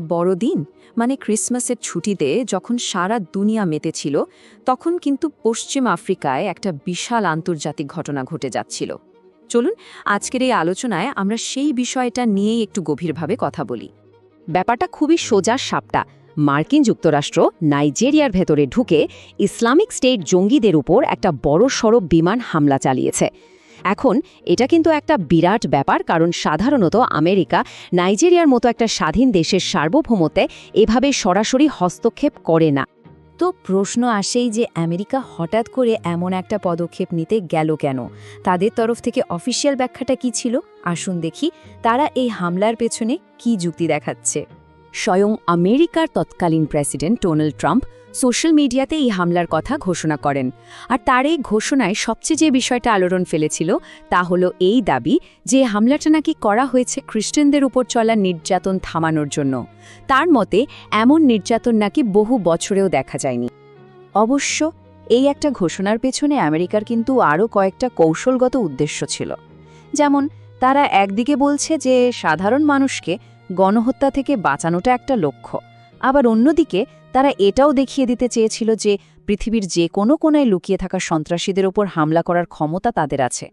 বড়দিন মানে ক্রিসমাসের ছুটিতে যখন সারা দুনিয়া মেতেছিল, তখন কিন্তু পশ্চিম আফ্রিকায় একটা বিশাল আন্তর্জাতিক ঘটনা ঘটে যাচ্ছিল। চলুন, আজকের এই আলোচনায় আমরা সেই বিষয়টা নিয়েই একটু গভীরভাবে কথা বলি। ব্যাপারটা খুবই সোজা সাপটা। মার্কিন যুক্তরাষ্ট্র নাইজেরিয়ার ভেতরে ঢুকে ইসলামিক স্টেট জঙ্গিদের উপর একটা বড় সড়ক বিমান হামলা চালিয়েছে। এখন এটা কিন্তু একটা বিরাট ব্যাপার, কারণ সাধারণত আমেরিকা নাইজেরিয়ার মতো একটা স্বাধীন দেশের সার্বভৌমত্বে এভাবে সরাসরি হস্তক্ষেপ করে না। তো প্রশ্ন আসেই যে আমেরিকা হঠাৎ করে এমন একটা পদক্ষেপ নিতে গেল কেন? তাদের তরফ থেকে অফিসিয়াল ব্যাখ্যাটা কি ছিল? আসুন দেখি, তারা এই হামলার পেছনে কি যুক্তি দেখাচ্ছে? স্বয়ং আমেরিকার তৎকালীন প্রেসিডেন্ট ডোনাল্ড ট্রাম্প সোশ্যাল মিডিয়াতে এই হামলার কথা ঘোষণা করেন। আর তার এই ঘোষণায় সবচেয়ে যে বিষয়টা আলোড়ন ফেলেছিল, তা হলো এই দাবি যে হামলাটা নাকি করা হয়েছে খ্রিস্টানদের উপর চলা নির্যাতন থামানোর জন্য। তার মতে, এমন নির্যাতন নাকি বহু বছরেও দেখা যায়নি। অবশ্য, এই একটা ঘোষণার পেছনে আমেরিকার কিন্তু আরও কয়েকটা কৌশলগত উদ্দেশ্য ছিল। যেমন, তারা একদিকে বলছে যে সাধারণ মানুষকে গণহত্যা থেকে বাঁচানোটা একটা লক্ষ্য। আবার অন্যদিকে, তারা এটাও দেখিয়ে দিতে চেয়েছিল যে, পৃথিবীর যে কোনো কোনায় লুকিয়ে থাকা সন্ত্রাসীদের ওপর হামলা করার ক্ষমতা তাদের আছে।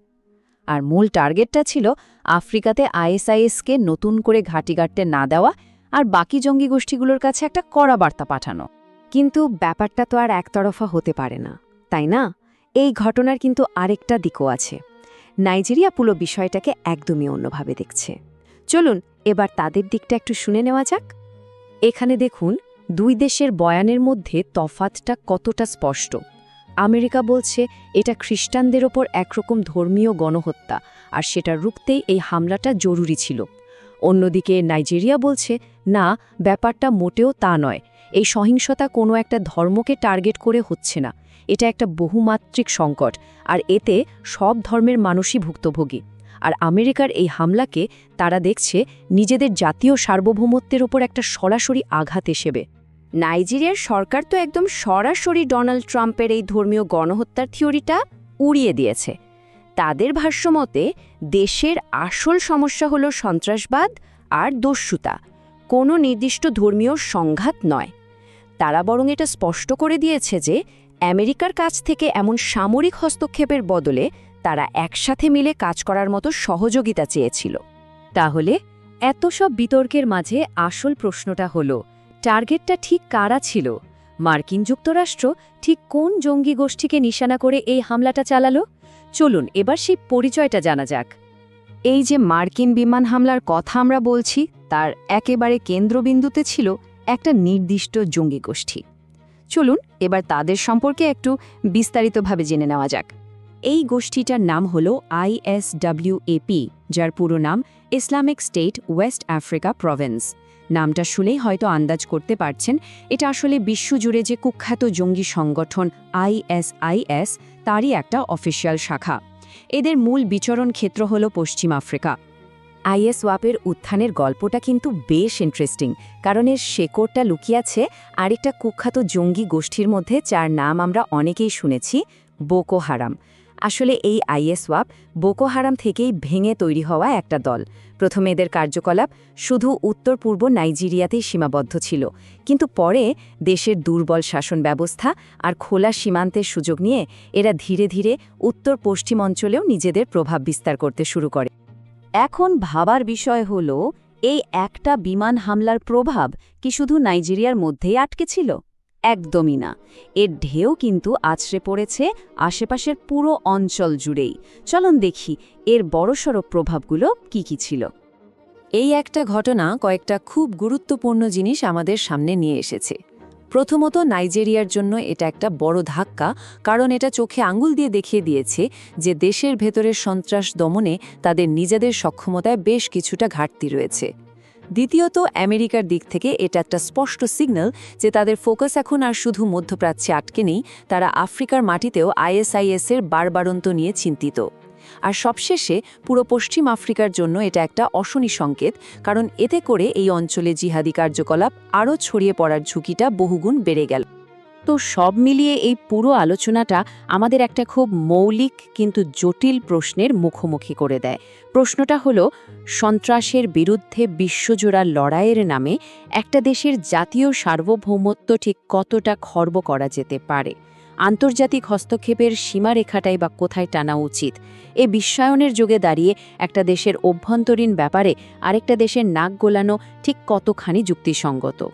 আর মূল টার্গেটটা ছিল আফ্রিকাতে আইএসআইএসকে নতুন করে ঘাঁটি গাড়তে না দেওয়া আর বাকি জঙ্গি গোষ্ঠীগুলোর কাছে একটা কড়া বার্তা পাঠানো। কিন্তু ব্যাপারটা তো আর একতরফা হতে পারে না, তাই না? এই ঘটনার কিন্তু আরেকটা দিকও আছে। নাইজেরিয়া পুরো বিষয়টাকে একদমই অন্যভাবে দেখছে। চলুন, এবার তাদের দিকটা একটু শুনে নেওয়া যাক। এখানে দেখুন, দুই দেশের বয়ানের মধ্যে তফাতটা কতটা স্পষ্ট। আমেরিকা বলছে, এটা খ্রিস্টানদের ওপর একরকম ধর্মীয় গণহত্যা, আর সেটা রুখতেই এই হামলাটা জরুরি ছিল। অন্যদিকে নাইজেরিয়া বলছে, না, ব্যাপারটা মোটেও তা নয়। এই সহিংসতা কোনো একটা ধর্মকে টার্গেট করে হচ্ছে না। এটা একটা বহুমাত্রিক সংকট, আর এতে সব ধর্মের মানুষই ভুক্তভোগী। আর আমেরিকার এই হামলাকে তারা দেখছে নিজেদের জাতীয় সার্বভৌমত্বের ওপর একটা সরাসরি আঘাত হিসেবে। নাইজেরিয়ার সরকার তো একদম সরাসরি ডোনাল্ড ট্রাম্পের এই ধর্মীয় গণহত্যার থিওরিটা উড়িয়ে দিয়েছে। তাদের ভাষ্যমতে দেশের আসল সমস্যা হল সন্ত্রাসবাদ আর দস্যুতা, কোনো নির্দিষ্ট ধর্মীয় সংঘাত নয়। তারা বরং এটা স্পষ্ট করে দিয়েছে যে, আমেরিকার কাছ থেকে এমন সামরিক হস্তক্ষেপের বদলে তারা একসাথে মিলে কাজ করার মতো সহযোগিতা চেয়েছিল। তাহলে এত সব বিতর্কের মাঝে আসল প্রশ্নটা হল, টার্গেটটা ঠিক কারা ছিল? মার্কিন যুক্তরাষ্ট্র ঠিক কোন জঙ্গি গোষ্ঠীকে নিশানা করে এই হামলাটা চালালো? চলুন এবার সেই পরিচয়টা জানা যাক। এই যে মার্কিন বিমান হামলার কথা আমরা বলছি, তার একেবারে কেন্দ্রবিন্দুতে ছিল একটা নির্দিষ্ট জঙ্গি গোষ্ঠী। চলুন এবার তাদের সম্পর্কে একটু বিস্তারিতভাবে জেনে নেওয়া যাক। এই গোষ্ঠীটার নাম হল আইএসডব্লিউএপি যার পুরো নাম Islamic State West Africa province. নামটা শুনেই হয়তো আন্দাজ করতে পারছেন, এটা আসলে বিশ্বজুড়ে যে কুখ্যাত জঙ্গি সংগঠন আইএসআইএস তারই একটা অফিসিয়াল শাখা। এদের মূল বিচরণ ক্ষেত্র হল পশ্চিম আফ্রিকা। আইএস ওয়াপের উত্থানের গল্পটা কিন্তু বেশ ইন্টারেস্টিং কারণ এর শেকড়টা লুকিয়াছে আরেকটা কুখ্যাত জঙ্গি গোষ্ঠীর মধ্যে, যার নাম আমরা অনেকেই শুনেছি, বোকো হারাম। আসলে এই আইএস ওয়াপ বোকো হারাম থেকেই ভেঙে তৈরি হওয়া একটা দল। প্রথমে এদের কার্যকলাপ শুধু উত্তর পূর্ব নাইজেরিয়াতেই সীমাবদ্ধ ছিল। কিন্তু পরে দেশের দুর্বল শাসন ব্যবস্থা আর খোলা সীমান্তের সুযোগ নিয়ে এরা ধীরে ধীরে উত্তর পশ্চিম অঞ্চলেও নিজেদের প্রভাব বিস্তার করতে শুরু করে। এখন ভাবার বিষয় হল, এই একটা বিমান হামলার প্রভাব কি শুধু নাইজেরিয়ার মধ্যেই আটকে ছিল? একদমই না। এর ঢেউ কিন্তু আছড়ে পড়েছে আশেপাশের পুরো অঞ্চল জুড়েই। চলন দেখি, এর বড়সড় প্রভাবগুলো কি কি ছিল? এই একটা ঘটনা কয়েকটা খুব গুরুত্বপূর্ণ জিনিস আমাদের সামনে নিয়ে এসেছে। প্রথমত নাইজেরিয়ার জন্য এটা একটা বড় ধাক্কা, কারণ এটা চোখে আঙ্গুল দিয়ে দেখিয়ে দিয়েছে যে দেশের ভেতরের সন্ত্রাস দমনে তাদের নিজেদের সক্ষমতায় বেশ কিছুটা ঘাটতি রয়েছে। দ্বিতীয়ত, আমেরিকার দিক থেকে এটা একটা স্পষ্ট সিগন্যাল যে তাদের ফোকাস এখন আর শুধু মধ্যপ্রাচ্যে আটকে নেই, তারা আফ্রিকার মাটিতেও আইএসআইএসের বারবারন্ত নিয়ে চিন্তিত। আর সবশেষে, পুরো পশ্চিম আফ্রিকার জন্য এটা একটা অশনি সংকেত, কারণ এতে করে এই অঞ্চলে জিহাদি কার্যকলাপ আরও ছড়িয়ে পড়ার ঝুঁকিটা বহুগুণ বেড়ে গেল। তো সব মিলিয়ে এই পুরো আলোচনাটা আমাদের একটা খুব মৌলিক কিন্তু জটিল প্রশ্নের মুখোমুখি করে দেয়। প্রশ্নটা হলো, সন্ত্রাসের বিরুদ্ধে বিশ্বজোড়া লড়াইয়ের নামে একটা দেশের জাতীয় সার্বভৌমত্ব ঠিক কতটা খর্ব করা যেতে পারে? আন্তর্জাতিক হস্তক্ষেপের সীমারেখাটাই বা কোথায় টানা উচিত? এ বিশ্বায়নের যুগে দাঁড়িয়ে একটা দেশের অভ্যন্তরীণ ব্যাপারে আরেকটা দেশের নাক গোলানো ঠিক কতখানি যুক্তিসঙ্গত?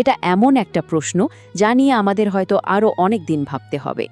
এটা এমন একটা প্রশ্ন যা নিয়ে আমাদের হয়তো আরও অনেক দিন ভাবতে হবে।